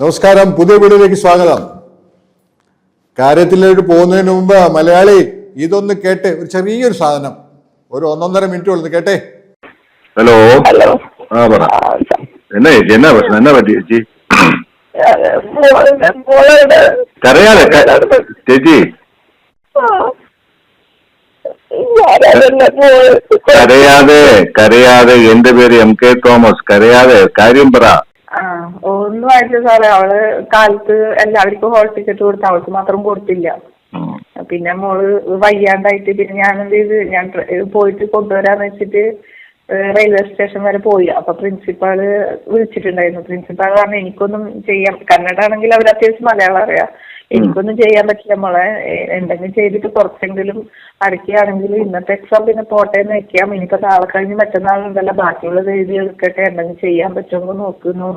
നമസ്കാരം. പുതിയ വീഡിയോയിലേക്ക് സ്വാഗതം. കാര്യത്തിലേക്ക് പോകുന്നതിന് മുമ്പ് മലയാളി ഇതൊന്ന് കേട്ടെ. ഒരു ചെറിയൊരു സാധനം. ഒരു ഒന്നൊന്നര മിനിറ്റ് ഉള്ളത് കേട്ടെ? ഹലോ. ഹലോ. ആ പറ. എന്നാ ചേച്ചി? എന്നാ പ്രശ്നം? എന്നാ പറ്റി ചേച്ചി? കരയാതെ ക- ചേച്ചി. കരയാതെ കരയാതെ. എന്റെ പേര് എം കെ തോമസ്. കരയാതെ. കാര്യം പറ. ആ ഒന്നും ആയിട്ടില്ല സാറേ. അവൾ കാലത്ത് എല്ലാവർക്കും ഹോൾ ടിക്കറ്റ് കൊടുത്തു അവൾക്ക് മാത്രം കൊടുത്തില്ല. പിന്നെ മോൾ വയ്യാണ്ടായിട്ട് പിന്നെ ഞാൻ എന്ത് ചെയ്ത് ഞാൻ പോയിട്ട് കൊണ്ടുവരാന്ന് വെച്ചിട്ട് റെയിൽവേ സ്റ്റേഷൻ വരെ പോയി. അപ്പൊ പ്രിൻസിപ്പാൾ വിളിച്ചിട്ടുണ്ടായിരുന്നു. പ്രിൻസിപ്പാൾ പറഞ്ഞു എനിക്കൊന്നും ചെയ്യാൻ കന്നഡ ആണെങ്കിൽ അവർ അത്യാവശ്യം മലയാളം അറിയാം. എനിക്കൊന്നും ചെയ്യാൻ പറ്റില്ല മോളെ. എന്തെങ്കിലും ചെയ്തിട്ട് കുറച്ചെങ്കിലും അടയ്ക്കുകയാണെങ്കിൽ ഇന്നത്തെ എക്സാം പിന്നെ പോട്ടെ എന്ന് വെക്കാം. ഇനിയിപ്പോ നാളെ കഴിഞ്ഞ് മറ്റന്നാൾ ഉണ്ടല്ല. ബാക്കിയുള്ളത് എഴുതി എടുക്കട്ടെ. എന്തെങ്കിലും ചെയ്യാൻ പറ്റുമെന്ന് നോക്കുന്നു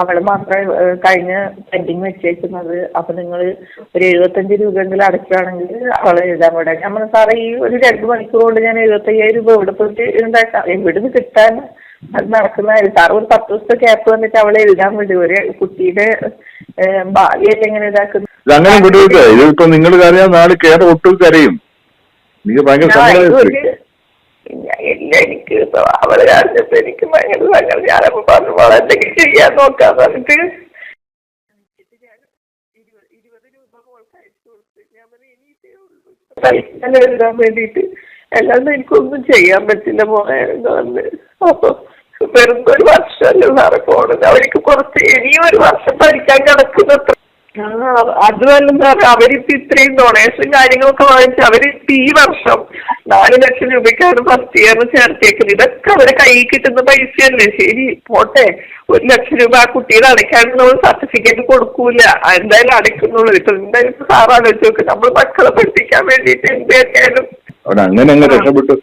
അവൾ മാത്രമേ കഴിഞ്ഞ പെൻഡിങ് വെച്ചേക്കുന്നത്. അപ്പൊ നിങ്ങൾ ഒരു എഴുപത്തഞ്ച് രൂപയെങ്കിലും അടയ്ക്കുകയാണെങ്കിൽ അവളെ എഴുതാൻ വിടാം ഞാൻ സാറേ ഈ ഒരു രണ്ട് മണിക്കൂർ കൊണ്ട് ഞാൻ എഴുപത്തയ്യായിരം രൂപ ഇവിടെ പോയിട്ട് ഉണ്ടാക്കാം? എവിടുന്ന് കിട്ടാൻ അത് നടക്കുന്നതായിരുന്നു സാർ ഒരു പത്ത് ദിവസത്തെ ക്യാപ്പ് വന്നിട്ട് അവളെ എഴുതാൻ വേണ്ടി ഒരു കുട്ടിയുടെ ഭാവിയൊക്കെ എങ്ങനെ ഇതാക്കുന്നു. ഇത് അങ്ങനെ വിടരുത് ഇതിപ്പോ നിങ്ങൾ കരയാൻ നാളെ കേരളം ഒട്ടും കരയും. എനിക്ക് ഭയങ്കര ഞാൻ ഞാൻ ഇല്ല എനിക്ക് അവൾ എനിക്ക് ഭയങ്കര സങ്കടം. ഞാനപ്പോ പറഞ്ഞു മോളെ എന്തെങ്കിലും ചെയ്യാൻ നോക്കാന്ന് പറഞ്ഞിട്ട്. തൽക്കാലം എഴുതാൻ വേണ്ടിയിട്ട് അല്ലാണ്ട് എനിക്കൊന്നും ചെയ്യാൻ പറ്റില്ല മോനെ എന്ന് പറഞ്ഞ്. അപ്പൊ വെറും ഒരു വർഷമല്ലേ സാറെ പോണത്. അവർക്ക് കുറച്ച് ഇനിയും ഒരു വർഷം പഠിക്കാൻ കിടക്കുന്നത്ര അതുമല്ല സാറേ. അവരിപ്പോ ഇത്രയും ഡൊണേഷൻ കാര്യങ്ങളൊക്കെ വാങ്ങിച്ച് അവരിപ്പോ ഈ വർഷം നാല് ലക്ഷം രൂപയ്ക്കാണ് ഫസ്റ്റ് ഇയറിന് ചേർത്തേക്കുന്നത് ഇതൊക്കെ അവരെ കയ്യിൽ കിട്ടുന്ന പൈസയല്ലേ? ശരി പോട്ടെ. ഒരു ലക്ഷം രൂപ ആ കുട്ടിയുടെ അടയ്ക്കാണ്ട് നമ്മൾ സർട്ടിഫിക്കറ്റ് കൊടുക്കൂല. എന്തായാലും അടയ്ക്കുന്നുള്ളൂ. ഇപ്പൊ എന്തായാലും സാർ നോക്ക്. നമ്മൾ മക്കളെ പഠിപ്പിക്കാൻ വേണ്ടിയിട്ട് എന്തൊക്കെയായാലും അവിടെ അങ്ങനെ അങ്ങ് രക്ഷപ്പെട്ടു.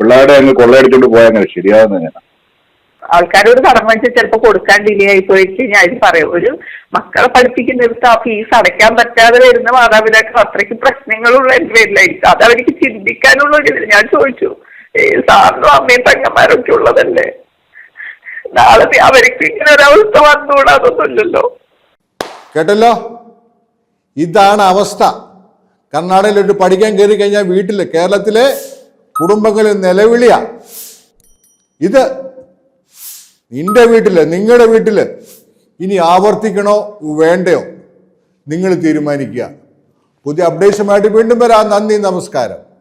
പിള്ളേരുടെ അങ്ങ് കൊള്ളയടിച്ചോണ്ട് പോയാൽ അങ്ങനെ ശരിയാവുന്ന ആൾക്കാരോട് കടം വാങ്ങിച്ച് ചിലപ്പോൾ കൊടുക്കാൻ ഡിലേ ആയി പോയി കഴിഞ്ഞാൽ അതിന് പറയും. ഒരു മക്കളെ പഠിപ്പിക്കുന്നിടത്ത് ആ ഫീസ് അടയ്ക്കാൻ പറ്റാതെ വരുന്ന മാതാപിതാക്കൾ അത്രയ്ക്ക് പ്രശ്നങ്ങളുള്ള എന്റെ പേരിലായിരിക്കും. അത് അവർക്ക് ചിന്തിക്കാനുള്ള ഒരു ഞാൻ ചോദിച്ചു. ഏ, സാറിനും അമ്മയും തങ്ങന്മാരൊക്കെ ഉള്ളതല്ലേ? നാളെ അവർക്ക് ഇങ്ങനെ ഒരവസ്ഥ വന്നുകൂടാതൊന്നുമില്ലല്ലോ കേട്ടല്ലോ? ഇതാണ് അവസ്ഥ. കർണാടകയിലോട്ട് പഠിക്കാൻ കയറി കഴിഞ്ഞാൽ വീട്ടിൽ കേരളത്തിലെ കുടുംബങ്ങളിൽ നിലവിളിയ. ഇത് നിന്റെ വീട്ടിൽ നിങ്ങളുടെ വീട്ടിൽ ഇനി ആവർത്തിക്കണോ വേണ്ടയോ? നിങ്ങൾ തീരുമാനിക്കുക. പുതിയ അപ്ഡേഷനുമായിട്ട് വീണ്ടും വരാം. നന്ദി നമസ്കാരം.